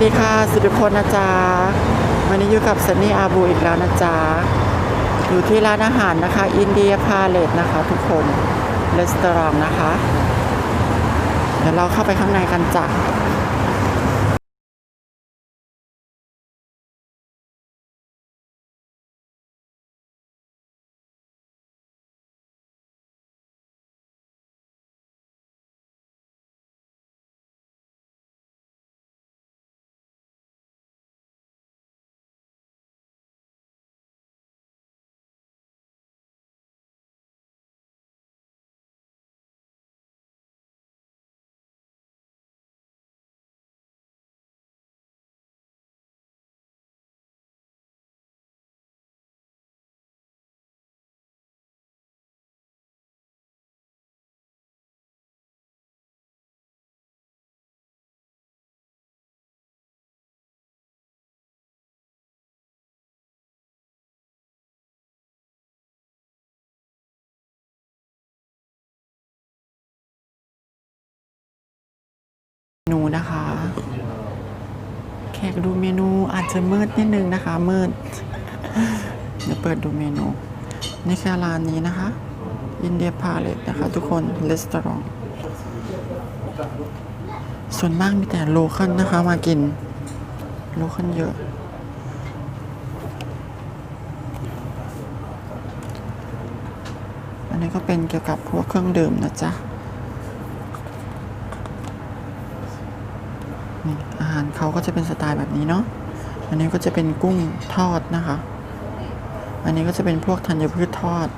วัสดีค่ะสุริพลนะจ๊ะวันนี้อยู่กับซันนี่อาบูอีกแล้วนะจ๊ะอยู่ที่ร้านอาหารนะคะ อินเดียพาเลตนะคะ ทุกคนรีสตอรองนะคะ เดี๋ยวเราเข้าไปข้างในกันจ้ะ กดูเมนูอาจจะมืดนิดนึงนะคะมืดเดี๋ยวเปิดดูเมนูนี่คือร้านนี้นะคะอินเดียพาเลตนะคะ ทุกคนรีสตอรองส่วนมากมีแต่โลคัลนะคะมากิน โลคัลเยอะ อันนี้ก็เป็นเกี่ยวกับพวกเครื่องดื่มนะจ๊ะ นี่อาหาร เขาก็จะเป็นสไตล์แบบนี้เนาะ อันนี้ก็จะเป็นกุ้งทอดนะคะ อันนี้ก็จะเป็นพวกธัญพืชทอด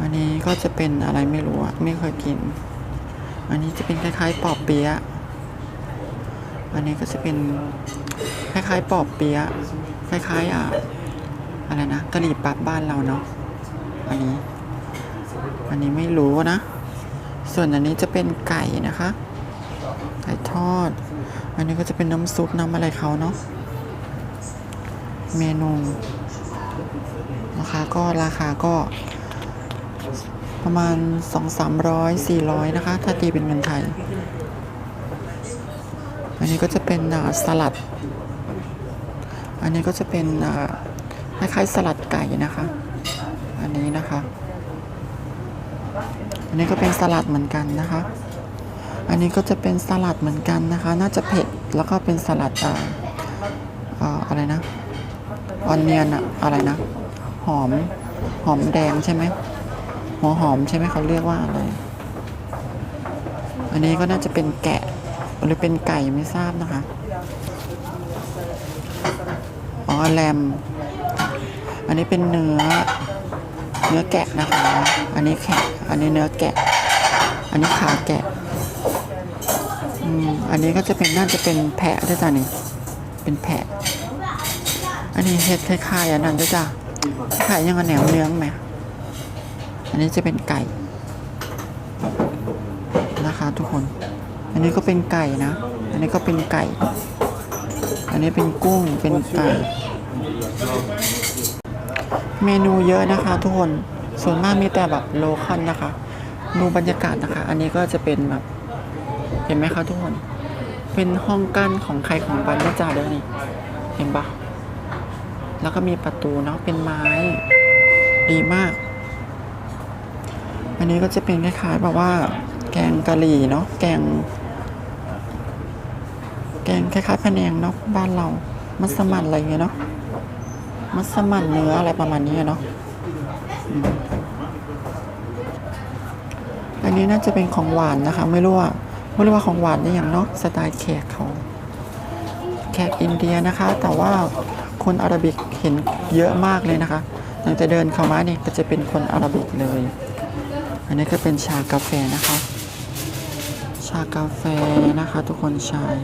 อันนี้ก็จะเป็นอะไรไม่รู้อะไม่เคยกิน อันนี้จะเป็นคล้ายๆ ปอบเปี๊ยะ อันนี้ก็จะเป็นคล้ายๆ ปอบเปี๊ยะ คล้ายๆอะอะไรนะกะหรี่ปั๊บบ้านเราเนาะ อันนี้ อันนี้ไม่รู้นะส่วนอันนี้จะเป็นไก่นะคะ ไก่ทอด อันนี้ก็จะเป็นน้ำซุปน้ำอะไรเขาเนาะ เมนูนะคะก็ราคาก็ประมาณ 2 3 0 0 400 นะคะ ถ้าตีเป็นเงินไทย อันนี้ก็จะเป็นสลัด อันนี้ก็จะเป็นคล้ายๆสลัดไก่นะคะ อันนี้นะคะ อันนี้ก็เป็นสลัดเหมือนกันนะคะ อันนี้ก็จะเป็นสลัดเหมือนกันนะคะ น่าจะเผ็ด แล้วก็เป็นสลัดอ่าอ่าอะไรนะ ออนเนียนอะอะไรนะ หอม หอมแดงใช่ไหมหัวหอมใช่ไหมเขาเรียกว่าอะไร อันนี้ก็น่าจะเป็นแกะ หรือเป็นไก่ไม่ทราบนะคะ อ๋อแรม อันนี้เป็นเนื้อ เนื้อแกะนะคะ อันนี้แขะอันนี้เนื้อแกะ อันนี้ขาแกะ อันนี้ก็จะเป็นน่าจะเป็นแพะด้วยจ้ะนี่ เป็นแพะ อันนี้เฮ็ดคล้ายๆอันนั้นด้วยจ้ะคล้ายยังกับแหนวเนื้องไหม อันนี้จะเป็นไก่ นะคะทุกคน อันนี้ก็เป็นไก่นะ อันนี้ก็เป็นไก่ อันนี้เป็นกุ้ง เป็นไก่ เมนูเยอะนะคะ ทุกคน ส่วนมากมีแต่แบบโลคอลนะคะ ดูบรรยากาศนะคะ อันนี้ก็จะเป็นแบบ เห็นไหมคะทุกคน เป็นห้องกั้นของใครของบันนะจ่าเด้อนี่ เห็นปะแล้วก็มีประตูเนาะ เป็นไม้ ดีมาก อันนี้ก็จะเป็นคล้ายๆแบบว่า แกงกะหรี่เนาะ แกง แกงคล้ายๆพนงเนาะบ้านเรา มัสมั่นอะไรอย่างเงี้ยเนาะ มัสมั่นเนื้ออะไรประมาณนี้เนาะอันนี้น่าจะเป็นของหวานนะคะ ไม่รู้ว่า ไม่รู้ว่าของหวานได้อย่างเนาะสไตล์แขกเขาแขกอินเดียนะคะ แต่ว่าคนอาหรับิกเห็นเยอะมากเลยนะคะตั้งแต่เดินเข้ามาเนี่ยก็จะเป็นคนอาหรับิกเลย อันนี้ก็เป็นชากาแฟนะคะ ชากาแฟนะคะ ทุกคนชาย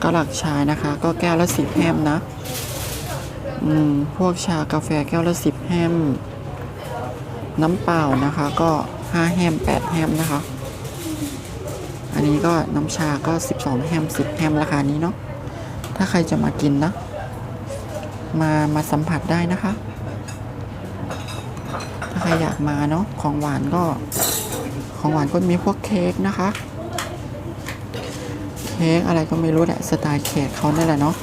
เกาหลักชายนะคะ ก็แก้วละสิบแฮมนะอืมพวกชากาแฟแก้วละสิบแฮมน้ำเปล่านะคะ ก็ห้าแฮมแปดแฮมนะคะ อันนี้ก็น้ำชาก็สิบสองแฮมสิบแฮมราคานี้เนาะ ถ้าใครจะมากินนะ มามาสัมผัสได้นะคะ ถ้าใครอยากมาเนาะ ของหวานก็ ของหวานก็มีพวกเค้กนะคะ เค้กอะไรก็ไม่รู้แหละ สไตล์แขกเขานั่นแหละเนาะ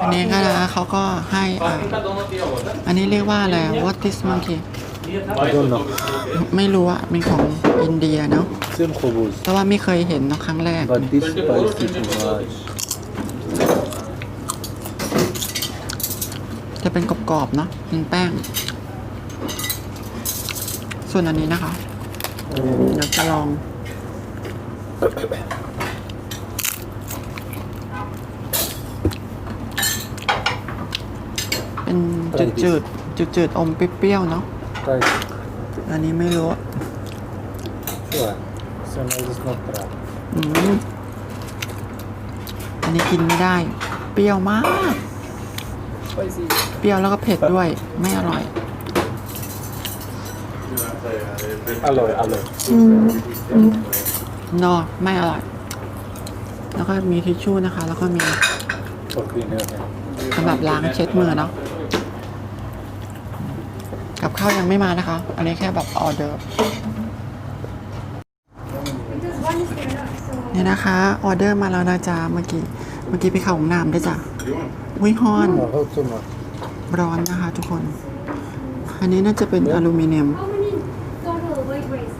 อันนี้ก็นะเขาก็ให้อ่าอันนี้เรียกว่าอะไร what is monkey ไม่รู้อะเป็นของอินเดียเนาะ Same khobuz. แต่ว่าไม่เคยเห็นเนาะครั้งแรก But this spicy too much. จะเป็นกรอบๆเนาะเป็นแป้ง ส่วนอันนี้นะคะเดี๋ยวจะลอง เป็นจืดจืดจืดจืดๆอมเปรี้ยวๆเนาะ Try it. อันนี้ไม่รู้อะ Sure. So now it's not try. อืมอันนี้กินไม่ได้ เปรี้ยวมาก Spicy. เปรี้ยวแล้วก็เผ็ดด้วย ไม่อร่อย Alloy, alloy. นอไม่อร่อย แล้วก็มีทิชชู่นะคะ แล้วก็มี For clean your hand. สำหรับล้างเช็ดมือเนาะกับข้าวยังไม่มานะคะ อันนี้แค่แบบออเดอร์ เนี่ยนะคะออเดอร์มาแล้วนะจ๊ะเมื่อกี้เมื่อกี้ไปเข้าห้องน้ำด้วยจ้ะวิฮอน Oh, hot too much. ร้อนนะคะทุกคน อันนี้น่าจะเป็นอลูมิเนียม How many total white rice?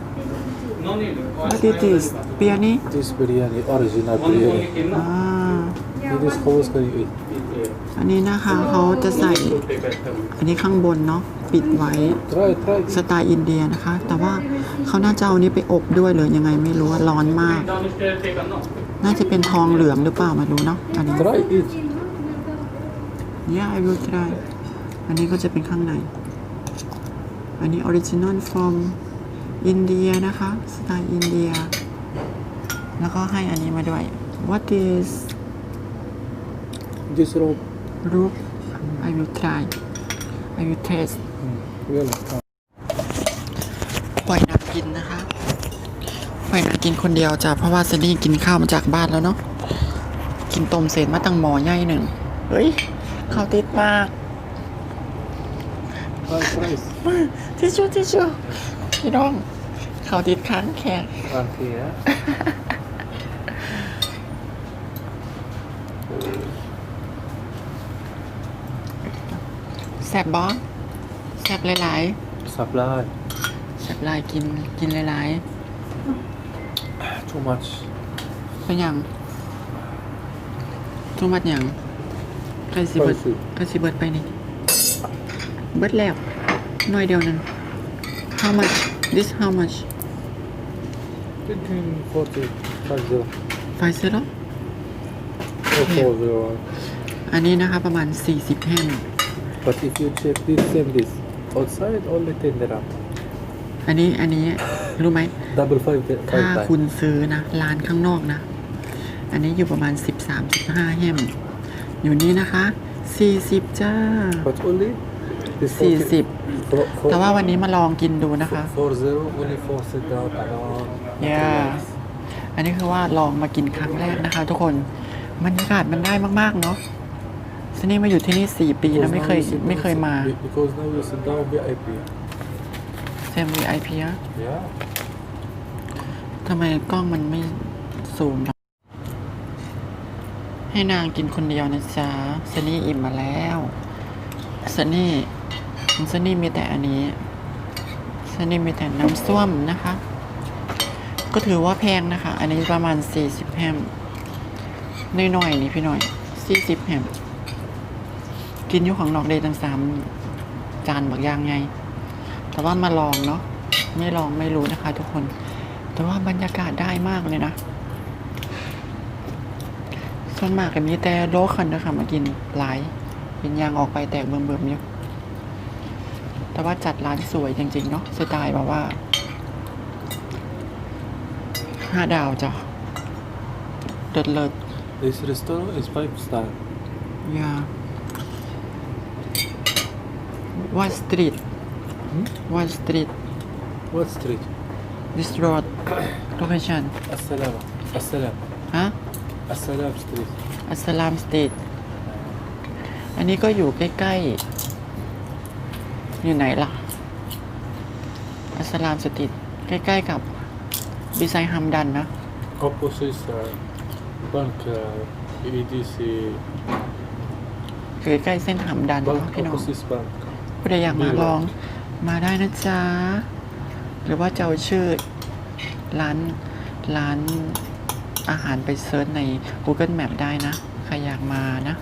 No need. What it is เปียนี่ This biryani, original Only biryani. only kin. อ่า This khobuz can you eat? อันนี้นะคะเขาจะใส่ อันนี้ข้างบนเนาะ ปิดไว้ Try, try. สไตล์อินเดียนะคะ แต่ว่าเขาน่าจะเอาอันนี้ไปอบด้วยเลยยังไงไม่รู้ว่าร้อนมาก Downstairs taken, no? น่าจะเป็นทองเหลืองหรือเปล่าไม่รู้เนาะอันนี้ Try it. Yeah I will try อันนี้ก็จะเป็นข้างใน อันนี้ original from อินเดียนะคะสไตล์อินเดีย แล้วก็ให้อันนี้มาด้วย What is This rope. root I will try I will taste Well, ปล่อยนางกินนะคะ ปล่อยนางกินคนเดียวจ้ะ เพราะว่าซันนี่กินข้าวมาจากบ้านแล้วเนาะ กินต้มเศษมาตั้งหมอใหญ่หนึ่ง เฮ้ย ข้าวติดปาก try, try. ทิชชู่ทิชชู่พี่น้อง ข้าวติดค้างแขก Okay, yeah. แสบบอส แสบหลาย Supply. ๆแสบหลายกินกินหลาย Too much. ๆเป็นอย่างทุมัดอย่างใครสิเบิด Spicy. ใครสิเบิดไปนี่ เบิดแล้วหน่อยเดียวนึง how much this how much Between 40, 50. ไฟเซอร์ Or 40. อันนี้นะคะประมาณ 40แห่ง But if you check this and this, outside only 10 dirham. อันนี้อันนี้รู้ไหม Double five, di- ถ้า five คุ times. ณซื้อนะร้านข้างนอกนะ อันนี้อยู่ประมาณ 13-15แฮมอยู่นี่นะคะ 40 จ้า But only this 40 For, for, แต่ว่าวันนี้มาลองกินดูนะคะ for zero, only for sit down alone. yeah อันนี้คือว่าลองมากินครั้งแรกนะคะ ทุกคน บรรยากาศมันได้มาก ๆ เนาะ ซนี่มาอยู่ที่นี่4ปีแล้วไม่เคย Because now you sit ไม่เคย down- มา be- Because now you sit down VIP. เซม VIP อะ Yeah. ทำไมกล้องมันไม่ซูมล่ะให้นางกินคนเดียวนะจ๊ะซันนี่อิ่มมาแล้วซันนี่ของซันนี่มีแต่อันนี้ซันนี่มีแต่น้ำส้วมนะคะ ก็ถือว่าแพงนะคะ อันนี้ประมาณ 40แฮมน้อยๆนี่พี่หน่อย 40แฮม กินอยู่ของนอกเดย์ตั้งสามจานบักอย่างไง แต่ว่ามาลองเนาะไม่ลองไม่รู้นะคะ ทุกคน แต่ว่าบรรยากาศได้มากเลยนะส่วนมากก็มีแต่โลคันนะคะมากินหลายเป็นยางออกไปแตกเบิ่มๆอยู่แต่ว่าจัดร้านสวยจริงๆเนาะสไตล์แบบว่าห้าดาวจ้ะเลิศเลิศ This restaurant is five star. ยาว่าสตรีทว่าสตรีท What street? this road location Assalam. Assalam. ฮะ Assalam street. อัสลามสตรีทอันนี้ก็อยู่ใกล้ๆ อยู่ไหนล่ะ อัสลามสตรีทใกล้ๆกับบิไซฮัมดันนะ Opposite uh, bank uh, EDC คือใกล้เส้นหำดันเนาะ bank พี่น้อง opposite bank. ผู้ใดอยากมาลองมาได้นะจ๊ะ หรือว่าจะเอาชื่อร้านร้านอาหารไปเซิร์ชใน Google Map ได้นะ ใครอยากมานะ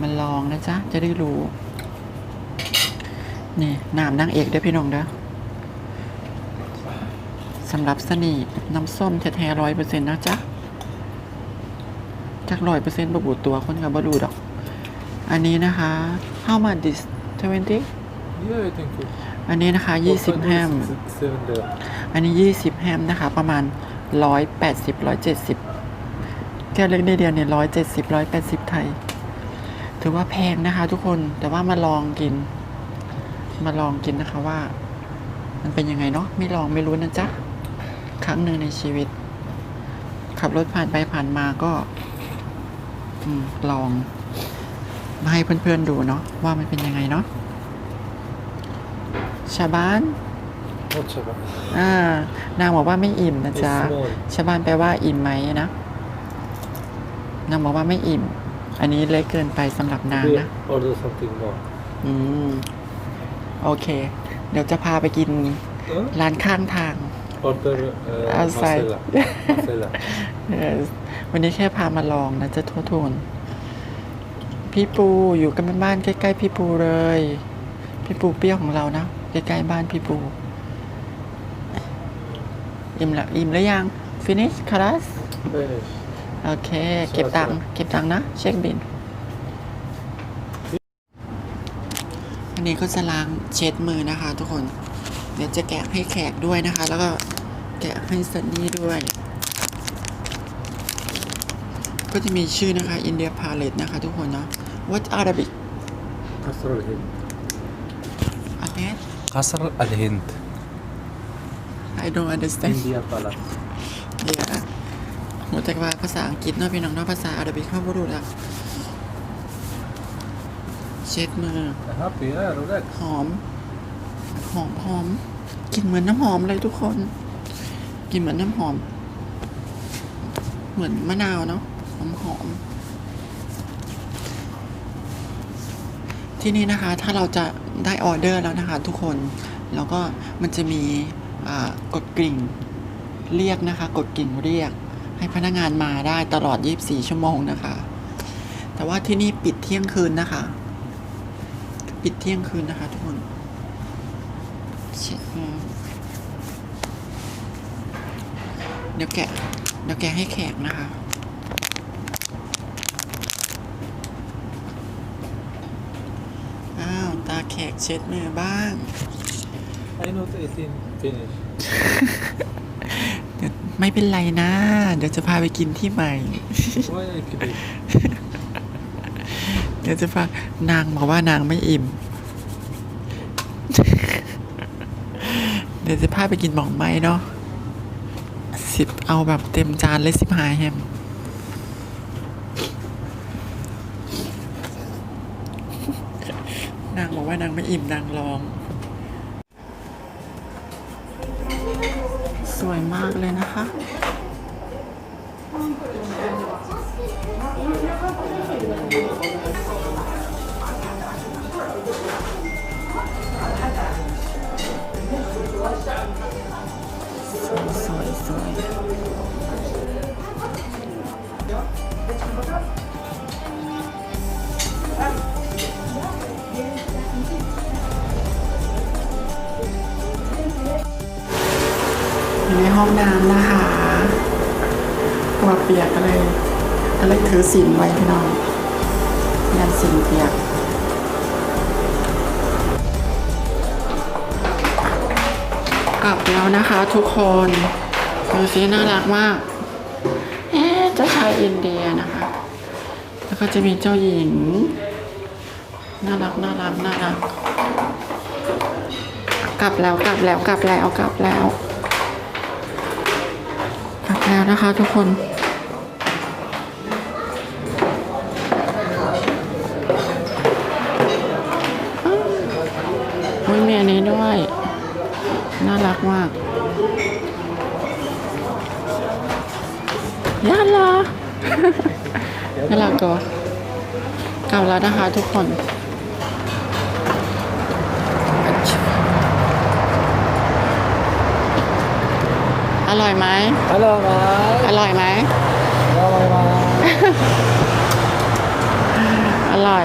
มาลองนะจ๊ะ จะได้รู้ นี่น้ำนางเอกเด้อพี่น้องเด้อสำหรับสนีน้ำส้มแท้ๆร้อยเปอร์เซ็นต์นะจ๊ะจากร้อยเปอร์เซ็นต์บบูตัวคนกับบรูดอก อันนี้นะคะ how much this 20 Yeah, I think it. อันนี้นะคะ20แฮม Seven there. อันนี้20แฮมนะคะ ประมาณ180 170แค่เล็กนิดเดียวเนี่ย170 180ไทย ถือว่าแพงนะคะทุกคนแต่ว่ามาลองกิน มาลองกินนะคะว่า มันเป็นยังไงเนาะไม่ลองไม่รู้นะจ๊ะ ครั้งหนึ่งในชีวิต ขับรถผ่านไปผ่านมาก็อมลอง มาให้เพื่อนๆดูเนาะว่ามันเป็นยังไงเนาะชาบ้าน Not Shabbat. อ่านางบอกว่าไม่อิ่มนะจ๊ะ It's small. ชาวบ้านแปลว่าอิ่มไหมนะนางบอกว่าไม่อิ่ม อันนี้เล็กเกินไปสำหรับนาง We นะ order something more. อืมโอเค เดี๋ยวจะพาไปกิน Huh? ร้านข้างทาง Order uh, Outside. masala. masala. เออวันนี้แค่พามาลองนะจะทั่วทวน พี่ปูอยู่กันบ้านใกล้ๆพี่ปูเลย พี่ปูเปรี้ยวของเรานะใกล้ๆบ้านพี่ปูอิ่มละอิ่มแล้วยัง finish class Finish. โอเค เก็บตังค์เก็บตังค์นะ เช็คบินอันนี้ก็จะล้างเช็ดมือนะคะ ทุกคน เดี๋ยวจะแกะให้แขกด้วยนะคะ แล้วก็แกะให้ซันนี่ด้วย ก็จะมีชื่อนะคะ India Palette นะคะ ทุกคนเนาะ What Arabic Kasr al-Hind. again Kasr al-Hind. I don't understand India Palace. เดี๋ยวหนูแต่ว่าภาษาอังกฤษเนาะพี่น้องเนาะภาษาอาหรับิกเข้าบ่รู้แล้วเช็ดมือ Happy, yeah, relax. หอม หอมหอมกลิ่นเหมือนน้ำหอมเลยทุกคนกลิ่นเหมือนน้ำหอม เหมือนมะนาวเนาะหอมหอม ที่นี่นะคะถ้าเราจะได้ออเดอร์แล้วนะคะทุกคนแล้วก็มันจะมีกดกริ่งเรียกนะคะ กดกริ่งเรียก ให้พนักงานมาได้ตลอด 24 ชั่วโมงนะคะ แต่ว่าที่นี่ปิดเที่ยงคืนนะคะ ปิดเที่ยงคืนนะคะ ทุกคนเช็ดมือเดี๋ยวแกะเดี๋ยวแกะให้แขกนะคะ อ้าว ตาแข กเช็ดมือบ้าง I not eating finish. เดี๋ยวไม่เป็นไรนะ เดี๋ยวจะพาไปกินที่ใหม่ Why I keep it? เดี๋ยวจะพานางบอกว่านางไม่อิ่ม เดี๋ยวจะพาไปกินหมองไม้เนาะสิบเอาแบบเต็มจานเลยสิบหายแฮม นางบอกว่านางไม่อิ่มนางลอง สวยมากเลยนะคะสวยสวย ห้องน้ำนะคะกลัวเปียกก็เลยก็เลยถือสินไว้พี่น้องยันสินเปียกกลับแล้วนะคะทุกคนดูสิน่ารักมากเจ้าชายอินเดียนะคะ แล้วก็จะมีเจ้าหญิง น่ารักน่ารักน่ารักกลับแล้วกลับแล้วกลับแล้วกลับแล้วกลับ แล้วนะคะทุกคนอ้าวอุ๊ยมีอันนี้ด้วย น่ารักมากน่ารักน่ารักตัวกลับแล้วนะคะทุกคน อร่อยไหม Hello, อร่อยไหม Hello, อร่อย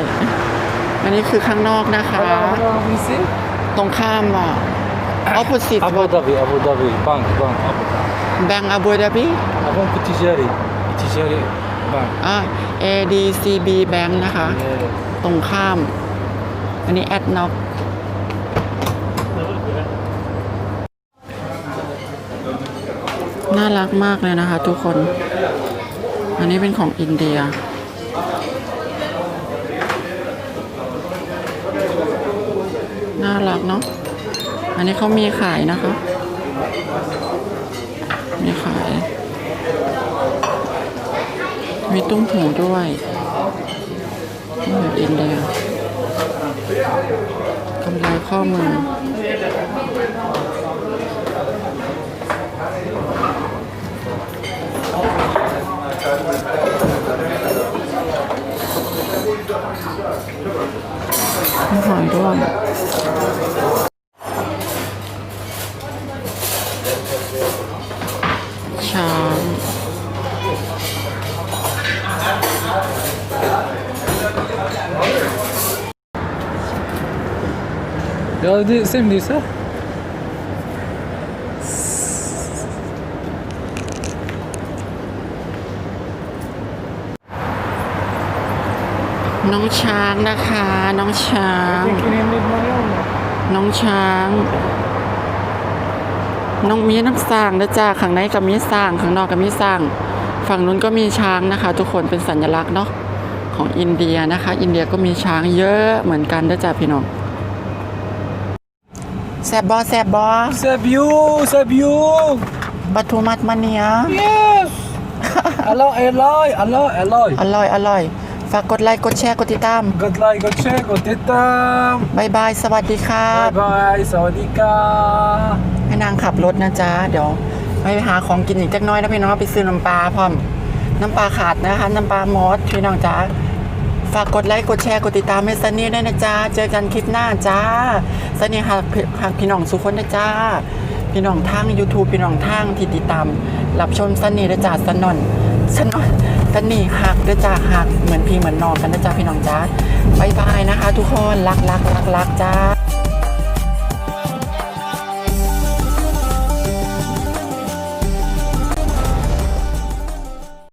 อันนี้คือข้างนอกนะคะ Hello, we see? ตรงข้ามอะ opposite Abu Dhabi, Abu Dhabi, bank, bank, Abu Dhabi. แบงก์อาบูดาบี Abang Tijari, Tijari, bank. อ่า ADCB Bank นะคะ Yeah. ตรงข้าม อันนี้แอดน็อกน่า รักมากเลยนะคะทุกคน อันนี้เป็นของอินเดีย น่ารักเนาะ อันนี้เขามีขายนะคะ มีขาย มีตุ้มหูด้วยนี่แบบอินเดียกำไรข้อมือ มีหอยด้วยช้าง Yeah, the same this, huh? น้องช้างนะคะ น้องช้าง Can you need money or no? น้องช้าง น้องมีน้ำสร้างนะจ้าข้างในก็มีสร้างข้างนอกก็มีสร้าง ฝั่งนู้นก็มีช้างนะคะ ทุกคนเป็นสัญลักษณ์เนาะของอินเดียนะคะ อินเดียก็มีช้างเยอะเหมือนกันนะจ้าพี่น้องแซบบอแซบบอ Save you, save you. ปทุมัดมาเนีย Yes. Hello, Eloy, hello, Eloy. อร่อยอร่อย ฝากกดไลค์กดแชร์กดติดตาม Good like, good check, good titam. บายบายสวัสดีครับ Bye bye, sawadika. ให้นางขับรถนะจ๊ะเดี๋ยวไปหาของกินอีกจักหน้อยนะพี่น้องไปซื้อน้ำปลาพร้อมน้ำปลาขาดนะคะ น้ำปลามอสพี่น้องจ๊ะฝากกดไลค์กดแชร์กดติดตามให้ซันนี่ด้วยนะจ๊ะเจอกันคลิปหน้าจ้าซันนี่หักหักพี่น้องสุขคนนะจ้าพี่น้องทาง YouTube พี่น้องทางที่ติดตามรับชมซันนี่นะจ๊ะสนนสน ฉันฉันนี่หักนะจ๊ะหักเหมือนพี่เหมือนน้องกันนะจ๊ะพี่น้องจ้าบายบายนะคะ ทุกคนรักรักรักรักจ้า